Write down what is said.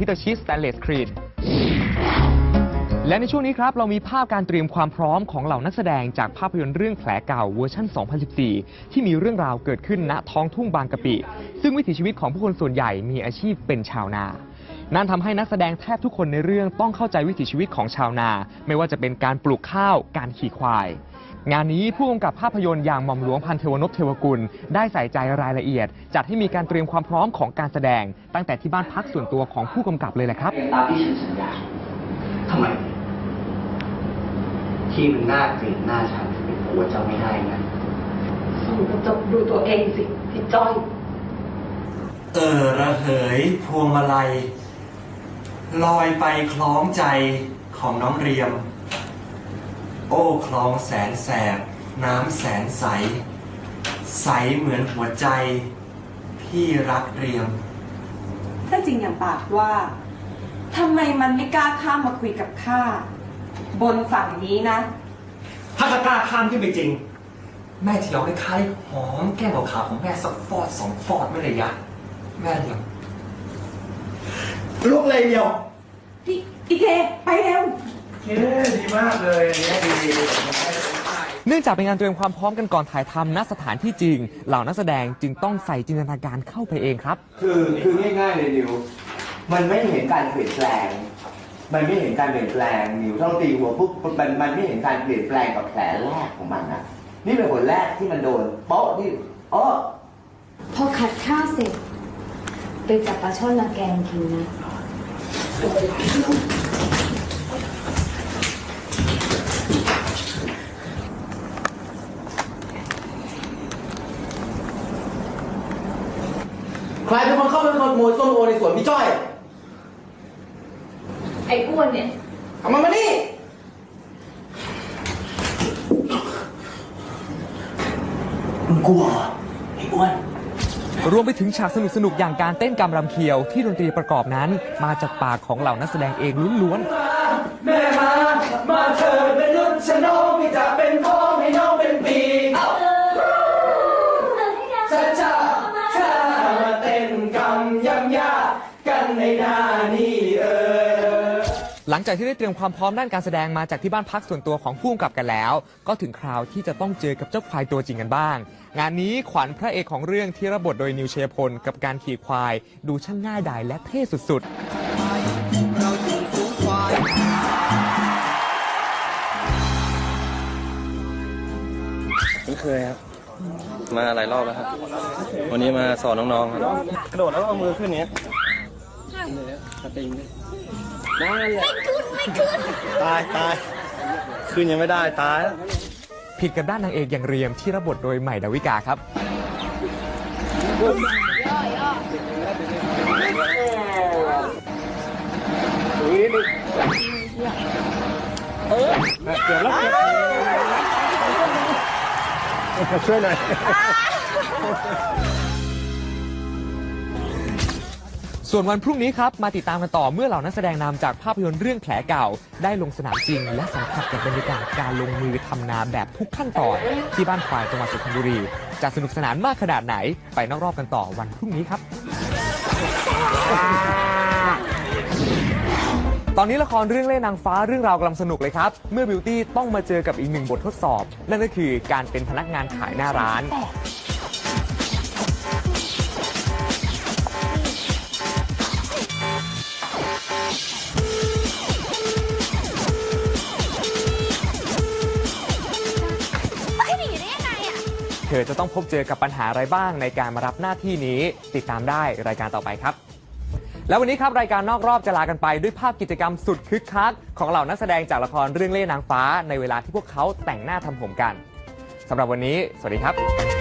ฮิตาชิสแตนเลสครีนและในช่วงนี้ครับเรามีภาพการเตรียมความพร้อมของเหล่านักแสดงจากภาพยนตร์เรื่องแผลเก่าเวอร์ชัน 2014 ที่มีเรื่องราวเกิดขึ้นณท้องทุ่งบางกะปิ ซึ่งวิถีชีวิตของผู้คนส่วนใหญ่มีอาชีพเป็นชาวนา นั่นทำให้นักแสดงแทบทุกคนในเรื่องต้องเข้าใจวิถีชีวิตของชาวนา ไม่ว่าจะเป็นการปลูกข้าว การขี่ควาย งานนี้ผู้กำกับภาพยนตร์อย่างหม่อมหลวงพันเทวนพเทวกุล ได้ใส่ใจรายละเอียด จัดให้มีการเตรียมความพร้อมของการแสดง ตั้งแต่ที่บ้านพักส่วนตัวของผู้กำกับเลยแหละครับตามที่ฉันสัญญาทำไม ที่มันน่าเกลียดหน้าฉันเป็นผัวเจ้าไม่ได้นะส่องกระจกดูตัวเองสิพี่จ้อยเออระเหยพวงมาลัย ลอยไปคล้องใจของน้องเรียม โอ้คลองแสนแสบ น้ำแสนใส ใสเหมือนหัวใจ พี่รักเรียม ถ้าจริงอย่างปากว่าทำไมมันไม่กล้าข้ามมาคุยกับข้าบนฝั่งนี้นะ ถ้าจะกล้าข้ามขึ้นไปจริง แม่จะยอมให้ใครหอมแก้มขาวๆของแม่สักฟอดสองฟอดไม่เลยยะ แม่เดียวลุกเลยเดียวพี่อีเทไปเร็ว เย้ดีมากเลยอันนี้ดีเนื่องจากเป็นงานเตรียมความพร้อมกันก่อนถ่ายทำณสถานที่จริง เหล่านักแสดงจึงต้องใส่จินตนาการเข้าไปเองครับ คือคือง่ายๆเลยนิว มันไม่เห็นการเปลี่ยนแปลง มันไม่เห็นการเปลี่ยนแปลงนิวถ้าเราตีหัวปุ๊บมันมันไม่เห็นการเปลี่ยนแปลงกับแผลแรกของมันนะนี่เป็นผลแรกที่มันโดนโป๊ะที่อ๋อพอขัดข้าวเสร็จไปจับปลาช่อนมาแกงกินนะ ใครเป็นคนเข้าไปขโมยส้มโอในสวนพี่จ้อย ไอ้อ้วนเนี่ย เอามันมานี่ มึงกลัวเหรอไอ้อ้วน รวมไปถึงฉากสนุกๆ อย่างการเต้นกำรำเคียวที่ดนตรีประกอบนั้น มาจากปากของเหล่านักแสดงเองล้วนๆ แม่มา มาเถิดเป็นนุ่นชนองพี่จะเป็นพ่อ หน้านี่เออ หลังจากที่ได้เตรียมความพร้อมด้านการแสดงมาจากที่บ้านพักส่วนตัวของผู้กำกับกันแล้ว ก็ถึงคราวที่จะต้องเจอกับเจ้าควายตัวจริงกันบ้าง งานนี้ขวัญพระเอกของเรื่องที่รับบทโดยนิวเชยพลกับการขี่ควาย ดูช่างง่ายดายและเท่สุดคุ้นเคยครับ มาหลายรอบแล้วครับ วันนี้มาสอนน้องๆครับ กระโดดแล้วก็เอามือขึ้นเนี้ย สติงนั่นแหละตายตายขึ้นยังไม่ได้ตายแล้วๆผิดกับด้านนางเอกอย่างเรียมที่รับบทโดยใหม่ดาวิกาครับช่วยหน่อย ส่วนวันพรุ่งนี้ครับ มาติดตามกันต่อเมื่อเหล่านักแสดงนำจากภาพยนตร์เรื่องแผลเก่า ได้ลงสนามจริง และสัมผัสกับบรรยากาศการลงมือทำนาแบบทุกขั้นตอน ที่บ้านควายจังหวัดสุพรรณบุรี จะสนุกสนานมากขนาดไหน ไปนอกรอบกันต่อวันพรุ่งนี้ครับ ตอนนี้ละครเรื่องเล่นนางฟ้าเรื่องราวกำลังสนุกเลยครับ เมื่อบิวตี้ต้องมาเจอกับอีกหนึ่งบททดสอบ นั่นก็คือการเป็นพนักงานขายหน้าร้าน เธอจะต้องพบเจอกับปัญหาอะไรบ้างในการมารับหน้าที่นี้ ติดตามได้รายการต่อไปครับ แล้ววันนี้ครับรายการนอกรอบจะลากันไปด้วยภาพกิจกรรมสุดคึกคักของเหล่านักแสดงจากละครเรื่องเล่นนางฟ้า ในเวลาที่พวกเขาแต่งหน้าทำผมกันสำหรับวันนี้ สวัสดีครับ